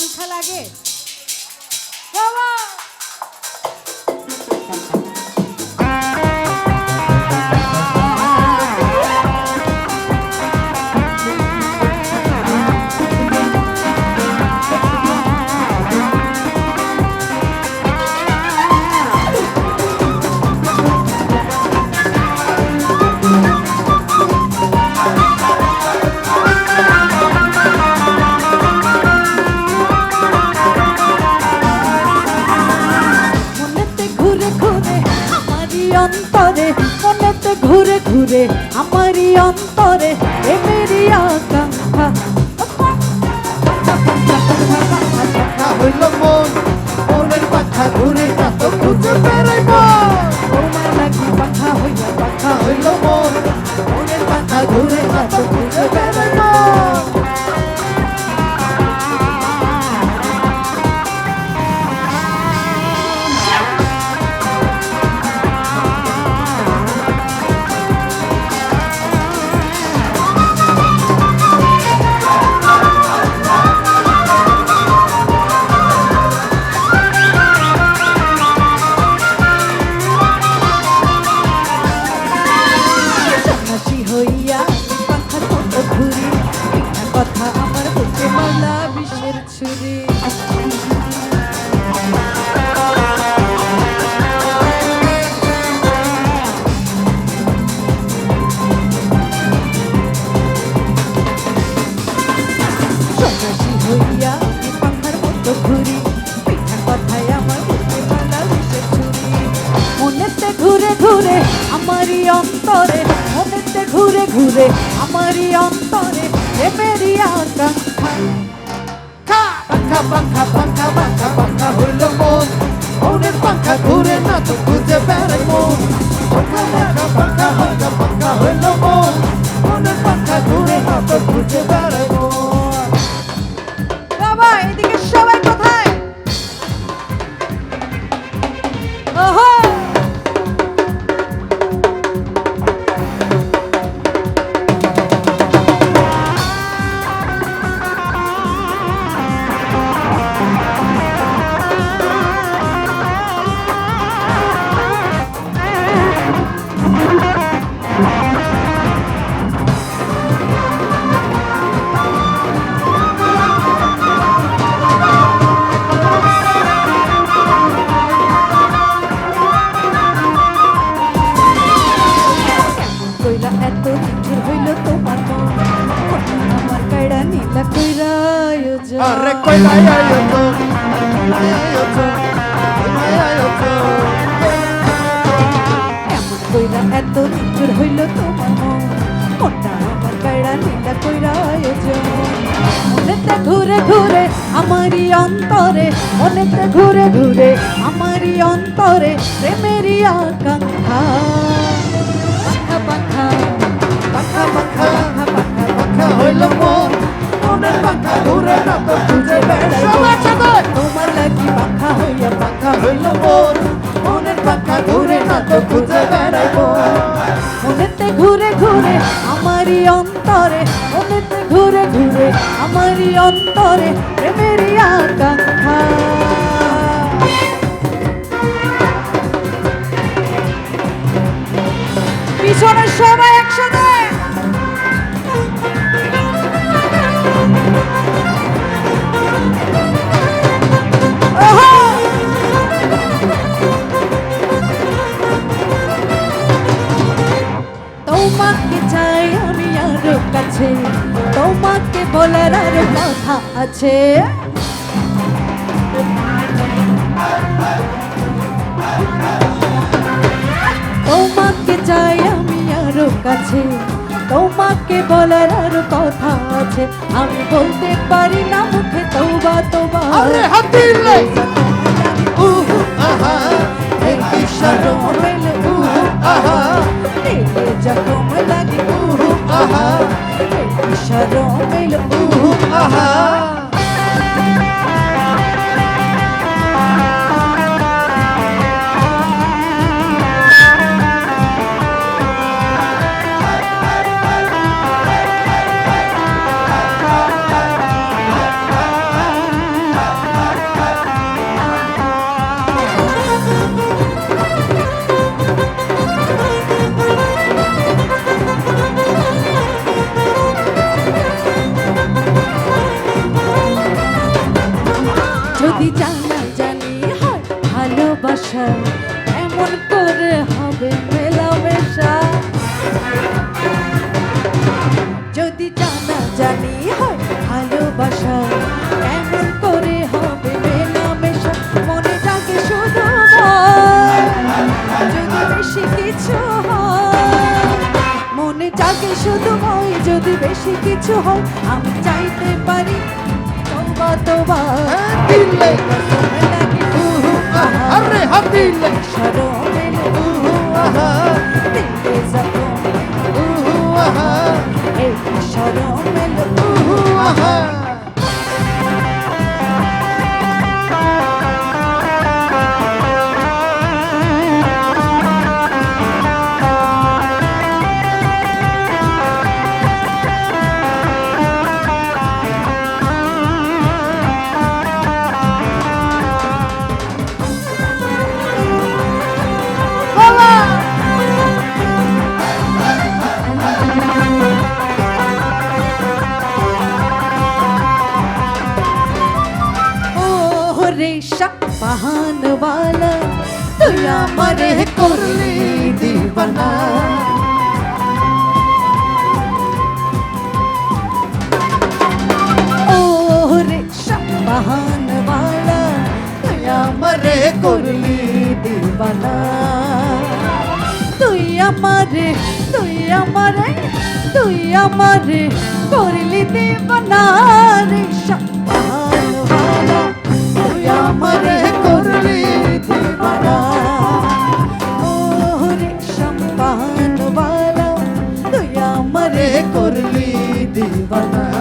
পাখা লাগে। বাবা! অন্তরে আমারই অন্তরে হতে ঘুরে ঘুরে আমারই অন্তরে প্রেমেরই আকাঙ্ক্ষা। পাখা পাখা পাখা পাখা পাখা হইল মন। মনের পাখা ঘুরে না তো খুঁজে বেড়াইব মন। পাখা পাখা পাখা পাখা কইরা আয়ো তো এমন কইরা এত নিঠুর হইল তোমার মন মনটা আমার কাইড়া নীলা কইরা আয়োজন মনেতে ঘুরে ঘুরে আমারই অন্তরে মনেতে ঘুরে ঘুরে আমারই অন্তরে প্রেমেরই আকাঙ্ক্ষা পাখা পাখা পাখা পাখা পাখা পাখা হইল মন মনের পাখা ঘুরে না তো খুঁজে বেড়াই। তোমার লাগি পাখা হইয়া পাখা হইল মোর। মনের পাখা ঘুরে না তো খুঁজে বেড়াইব মনেতে ঘুরে ঘুরে আমারই অন্তরে মনেতে ঘুরে ঘুরে আমারই অন্তরে প্রেমেরই আকাঙ্ক্ষা আরও কথা আছে। তোমাকে চাই আমি আরও কাছে তোমাকে বলার আরও কথা আছে। আমি বলতে পারি না মুখে তোবা তোবা যখন লাগে উহু আহা। شروق الأم أها বেশি কিছু হয় আমি চাইতে পারি তোবা তোবা। দিলে লাগে উহু আহা আরে হাত দিলে উহু আহা। দিলে যখন উহু আহা। এই সরমের উহু আহা। তুই আমারে করলি দিবানা ও রেশা পাহান वाला তুই আমারে করলি দিবানা তুই আমারে তুই আমারে তুই আমারে করলি দিবানা রেশা পাহান আমারে করলি দিবানা।